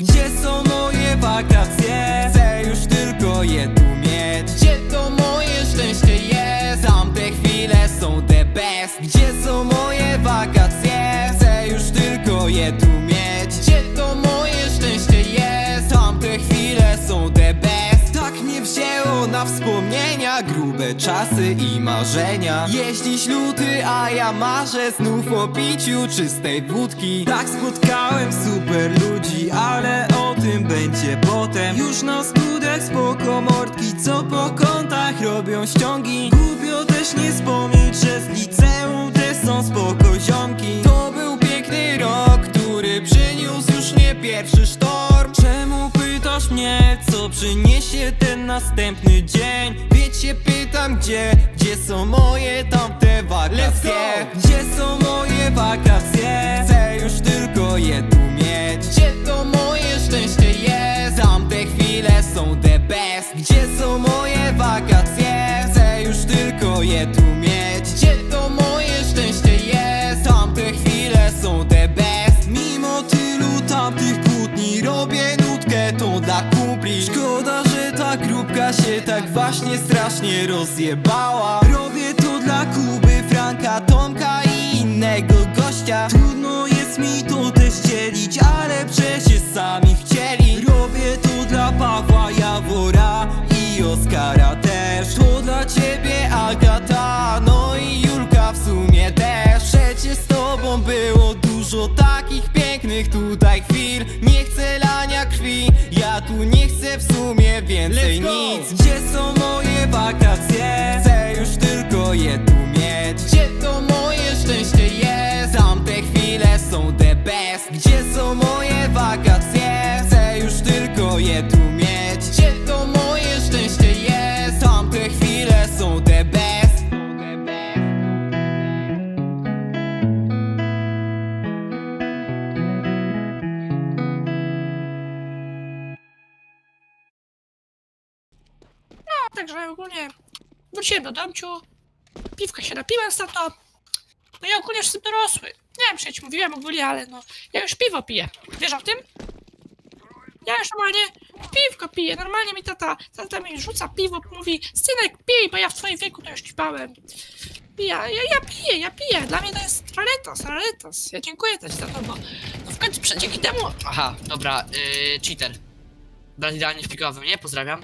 Gdzie są moje wakacje? Chcę już tylko je tu mieć Gdzie to moje szczęście jest? Tamte chwile są the best Gdzie są moje wakacje? Chcę już tylko je tu mieć Gdzie to moje szczęście jest? Tamte chwile są the best Tak mnie wzięło na wspomnienia Grube czasy i marzenia Jeździć luty, a ja marzę Znów o piciu czystej wódki Tak spotkałem super Już na studiach spoko mordki Co po kątach robią ściągi Głupio też nie wspomnieć, że z liceum też są spoko ziomki To był piękny rok, który przyniósł już nie pierwszy sztorm Czemu pytasz mnie, co przyniesie ten następny dzień? Wiecie, pytam gdzie, gdzie są moje tamte wakacje? Gdzie są moje wakacje? Chcę już tylko je tu mieć Gdzie to moje szczęście jest? Chwile są the best Gdzie są moje wakacje? Chcę już tylko je tu mieć. Gdzie to moje szczęście jest? Tamte chwile są the best Mimo tylu tamtych kłótni Robię nutkę tą dla kumpli. Szkoda, że ta grupka się tak właśnie strasznie rozjebała. Robię to dla Kuby, Franka, Tomka i innego gościa. Trudno jest mi tu nie chcę w sumie więcej nic Gdzie są moje wakacje? Także ogólnie wróciłem do domciu, piwka się napiłem stamtąd. No i ogólnie jestem dorosły. Nie wiem, czy ci mówiłem ogólnie, ale no, ja już piwo piję. Wiesz o tym? Ja już normalnie piwko piję. Normalnie mi tata, tata mi rzuca piwo, mówi synek pij, bo ja w twoim wieku to już ćpałem. I Ja, ja, ja piję, ja piję. Dla mnie to jest rarytas, rarytas. Ja dziękuję też za to, bo no w końcu dzięki temu Aha, dobra, yy, cheater. Brat idealnie szpikowym, nie? Pozdrawiam.